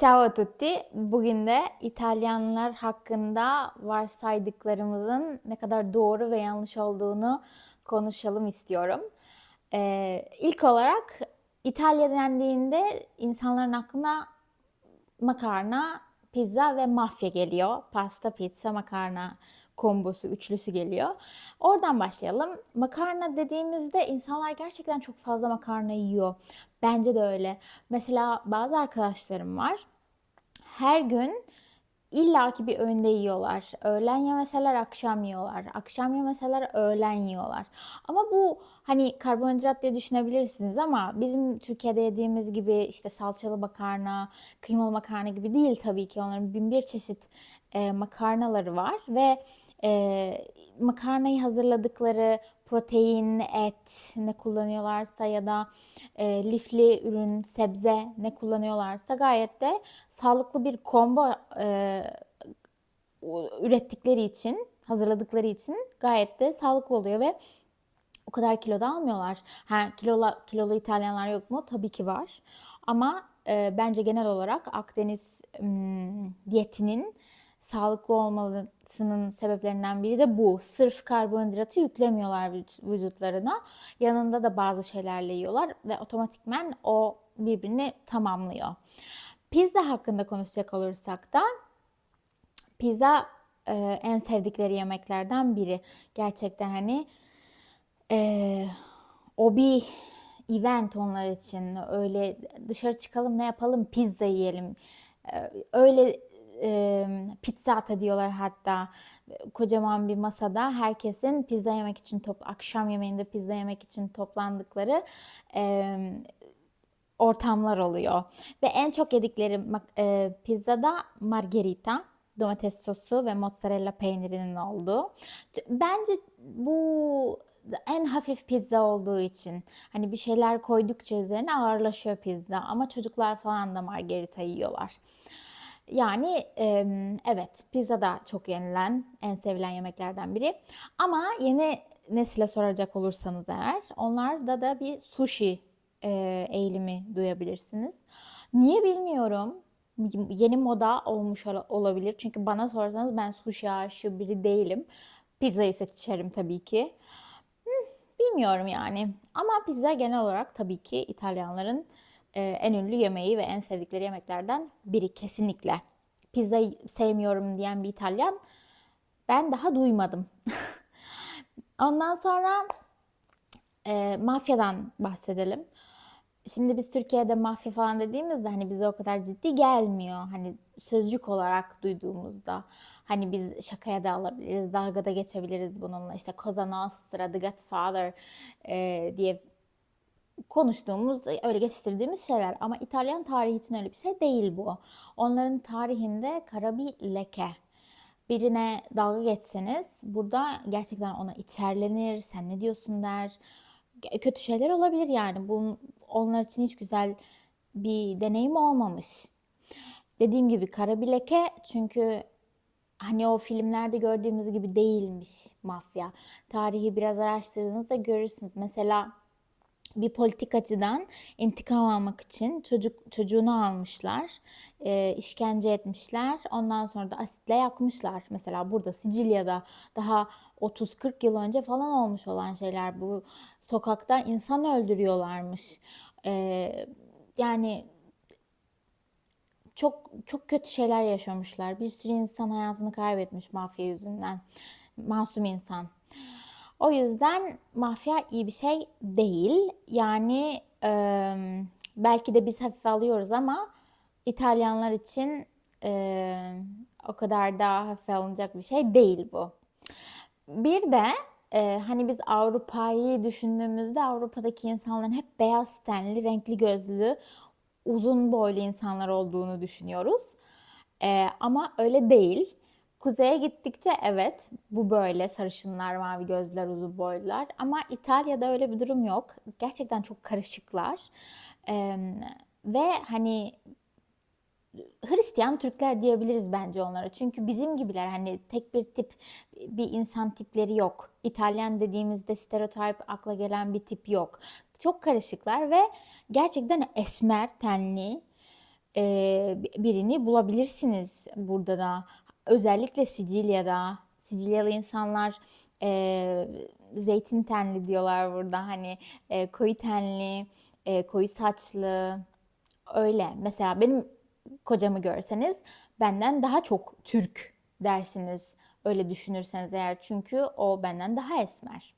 Ciao a tutti. Bugün de İtalyanlar hakkında varsaydıklarımızın ne kadar doğru ve yanlış olduğunu konuşalım istiyorum. Ee, ilk olarak İtalya dendiğinde insanların aklına makarna, pizza ve mafya geliyor. Pasta, pizza, makarna kombosu, üçlüsü geliyor. Oradan başlayalım. Makarna dediğimizde insanlar gerçekten çok fazla makarna yiyor. Bence de öyle. Mesela bazı arkadaşlarım var. Her gün illaki bir öğünde yiyorlar. Öğlen yemeseler akşam yiyorlar. Akşam yemeseler öğlen yiyorlar. Ama bu hani karbonhidrat diye düşünebilirsiniz ama bizim Türkiye'de yediğimiz gibi işte salçalı makarna, kıymalı makarna gibi değil tabii ki. Onların bin bir çeşit e, makarnaları var ve e, makarnayı hazırladıkları protein, et ne kullanıyorlarsa ya da e, lifli ürün, sebze ne kullanıyorlarsa gayet de sağlıklı bir combo e, ürettikleri için, hazırladıkları için gayet de sağlıklı oluyor ve o kadar kilo da almıyorlar. Ha, kilolu, kilolu İtalyanlar yok mu? Tabii ki var. Ama e, bence genel olarak Akdeniz m, diyetinin sağlıklı olmasının sebeplerinden biri de bu. Sırf karbonhidratı yüklemiyorlar vücutlarına. Yanında da bazı şeylerle yiyorlar ve otomatikmen o birbirini tamamlıyor. Pizza hakkında konuşacak olursak da pizza e, en sevdikleri yemeklerden biri. Gerçekten hani e, o bir event onlar için. Öyle dışarı çıkalım ne yapalım pizza yiyelim. E, öyle e, pizzata diyorlar hatta kocaman bir masada herkesin pizza yemek için top akşam yemeğinde pizza yemek için toplandıkları e, ortamlar oluyor. Ve en çok yedikleri e, pizzada margherita, domates sosu ve mozzarella peynirinin olduğu. Bence bu en hafif pizza olduğu için hani bir şeyler koydukça üzerine ağırlaşıyor pizza ama çocuklar falan da margherita yiyorlar. Yani evet pizza da çok yenilen, en sevilen yemeklerden biri. Ama yeni nesile soracak olursanız eğer onlarda da bir sushi eğilimi duyabilirsiniz. Niye bilmiyorum. Yeni moda olmuş olabilir. Çünkü bana sorsanız ben sushi aşığı biri değilim. Pizzayı seçerim tabii ki. Bilmiyorum yani. Ama pizza genel olarak tabii ki İtalyanların e, en ünlü yemeği ve en sevdikleri yemeklerden biri kesinlikle. Pizza sevmiyorum diyen bir İtalyan ben daha duymadım. Ondan sonra e, mafyadan bahsedelim. Şimdi biz Türkiye'de mafya falan dediğimizde hani bize o kadar ciddi gelmiyor. Hani sözcük olarak duyduğumuzda hani biz şakaya da alabiliriz, dalga da geçebiliriz bununla. İşte Cosa Nostra, The Godfather e, diye konuştuğumuz, öyle geçiştirdiğimiz şeyler. Ama İtalyan tarihi için öyle bir şey değil bu. Onların tarihinde kara bir leke. Birine dalga geçseniz burada gerçekten ona içerlenir, sen ne diyorsun der. Kötü şeyler olabilir yani. Bu onlar için hiç güzel bir deneyim olmamış. Dediğim gibi kara bir leke çünkü hani o filmlerde gördüğümüz gibi değilmiş mafya. Tarihi biraz araştırdığınızda görürsünüz. Mesela bir politikacıdan intikam almak için çocuk çocuğunu almışlar, e, işkence etmişler. Ondan sonra da asitle yakmışlar. Mesela burada Sicilya'da daha 30-40 yıl önce falan olmuş olan şeyler bu. Sokakta insan öldürüyorlarmış. E, yani çok çok kötü şeyler yaşamışlar. Bir sürü insan hayatını kaybetmiş mafya yüzünden. Masum insan. O yüzden mafya iyi bir şey değil. Yani e, belki de biz hafife alıyoruz ama İtalyanlar için e, o kadar da hafife alınacak bir şey değil bu. Bir de e, hani biz Avrupa'yı düşündüğümüzde Avrupa'daki insanların hep beyaz tenli, renkli gözlü, uzun boylu insanlar olduğunu düşünüyoruz. E, ama öyle değil. Kuzeye gittikçe evet bu böyle sarışınlar, mavi gözler, uzun boylular ama İtalya'da öyle bir durum yok. Gerçekten çok karışıklar. Ee, ve hani Hristiyan Türkler diyebiliriz bence onlara. Çünkü bizim gibiler hani tek bir tip bir insan tipleri yok. İtalyan dediğimizde stereotip akla gelen bir tip yok. Çok karışıklar ve gerçekten esmer tenli birini bulabilirsiniz burada da. Özellikle Sicilya'da. Sicilyalı insanlar e, zeytin tenli diyorlar burada. Hani e, koyu tenli, e, koyu saçlı. Öyle. Mesela benim kocamı görseniz benden daha çok Türk dersiniz. Öyle düşünürseniz eğer çünkü o benden daha esmer.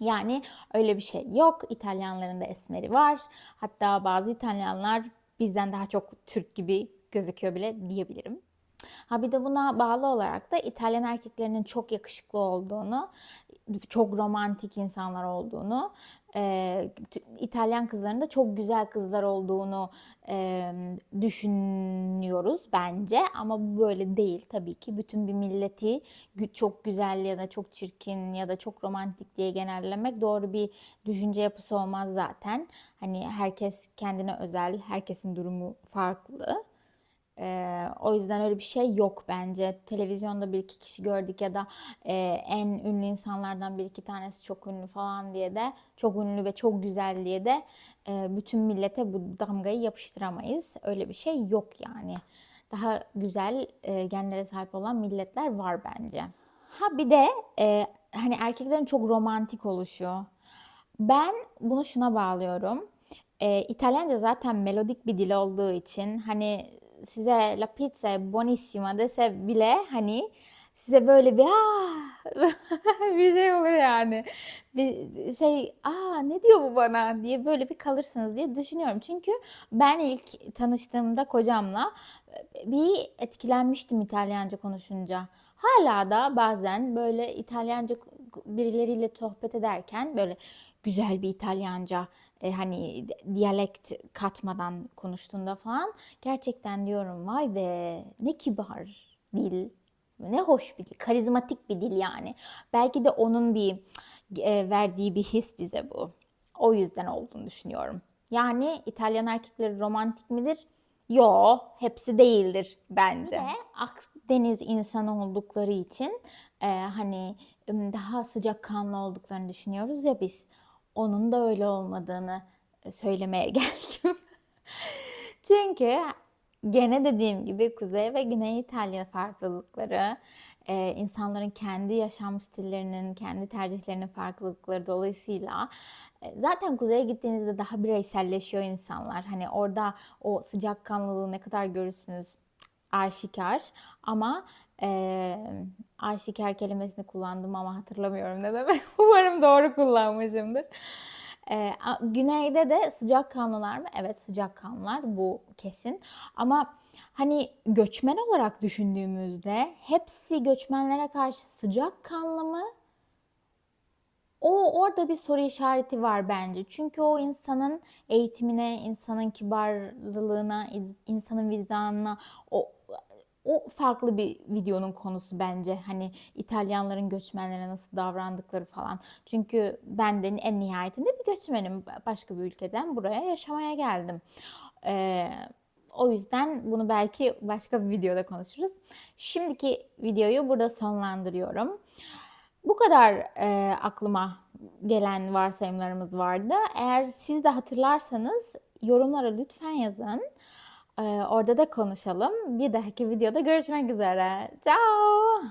Yani öyle bir şey yok. İtalyanların da esmeri var. Hatta bazı İtalyanlar bizden daha çok Türk gibi gözüküyor bile diyebilirim. Ha bir de buna bağlı olarak da İtalyan erkeklerinin çok yakışıklı olduğunu, çok romantik insanlar olduğunu, e, İtalyan kızlarının da çok güzel kızlar olduğunu e, düşünüyoruz bence. Ama bu böyle değil tabii ki. Bütün bir milleti çok güzel ya da çok çirkin ya da çok romantik diye genellemek doğru bir düşünce yapısı olmaz zaten. Hani herkes kendine özel, herkesin durumu farklı. Ee, o yüzden öyle bir şey yok bence. Televizyonda bir iki kişi gördük ya da e, en ünlü insanlardan bir iki tanesi çok ünlü falan diye de çok ünlü ve çok güzel diye de e, bütün millete bu damgayı yapıştıramayız. Öyle bir şey yok yani. Daha güzel e, genlere sahip olan milletler var bence. Ha bir de e, hani erkeklerin çok romantik oluşu. Ben bunu şuna bağlıyorum. E, İtalyanca zaten melodik bir dil olduğu için hani size la pizza è buonissima dese bile hani size böyle bir ah bir şey olur yani. Bir şey aa ne diyor bu bana diye böyle bir kalırsınız diye düşünüyorum. Çünkü ben ilk tanıştığımda kocamla bir etkilenmiştim İtalyanca konuşunca. Hala da bazen böyle İtalyanca birileriyle sohbet ederken böyle güzel bir İtalyanca e, hani diyalekt katmadan konuştuğunda falan gerçekten diyorum vay be ne kibar dil, ne hoş bir dil, karizmatik bir dil yani. Belki de onun bir e, verdiği bir his bize bu. O yüzden olduğunu düşünüyorum. Yani İtalyan erkekleri romantik midir? Yo, hepsi değildir bence. Ve Akdeniz insanı oldukları için e, hani daha sıcakkanlı olduklarını düşünüyoruz ya biz. Onun da öyle olmadığını e, söylemeye geldim. Çünkü gene dediğim gibi Kuzey ve Güney İtalya farklılıkları, e, insanların kendi yaşam stillerinin, kendi tercihlerinin farklılıkları dolayısıyla e, zaten kuzeye gittiğinizde daha bireyselleşiyor insanlar. Hani orada o sıcakkanlılığı ne kadar görürsünüz aşikar ama e, aşikar kelimesini kullandım ama hatırlamıyorum ne demek. Umarım doğru kullanmışımdır. E, güneyde de sıcakkanlılar mı? Evet sıcakkanlılar bu kesin. Ama hani göçmen olarak düşündüğümüzde hepsi göçmenlere karşı sıcakkanlı mı? O orada bir soru işareti var bence. Çünkü o insanın eğitimine, insanın kibarlığına, insanın vicdanına, o o farklı bir videonun konusu bence. Hani İtalyanların göçmenlere nasıl davrandıkları falan. Çünkü ben de en nihayetinde bir göçmenim. Başka bir ülkeden buraya yaşamaya geldim. Ee, o yüzden bunu belki başka bir videoda konuşuruz. Şimdiki videoyu burada sonlandırıyorum. Bu kadar e, aklıma gelen varsayımlarımız vardı. Eğer siz de hatırlarsanız yorumlara lütfen yazın. Ee, orada da konuşalım. Bir dahaki videoda görüşmek üzere. Ciao.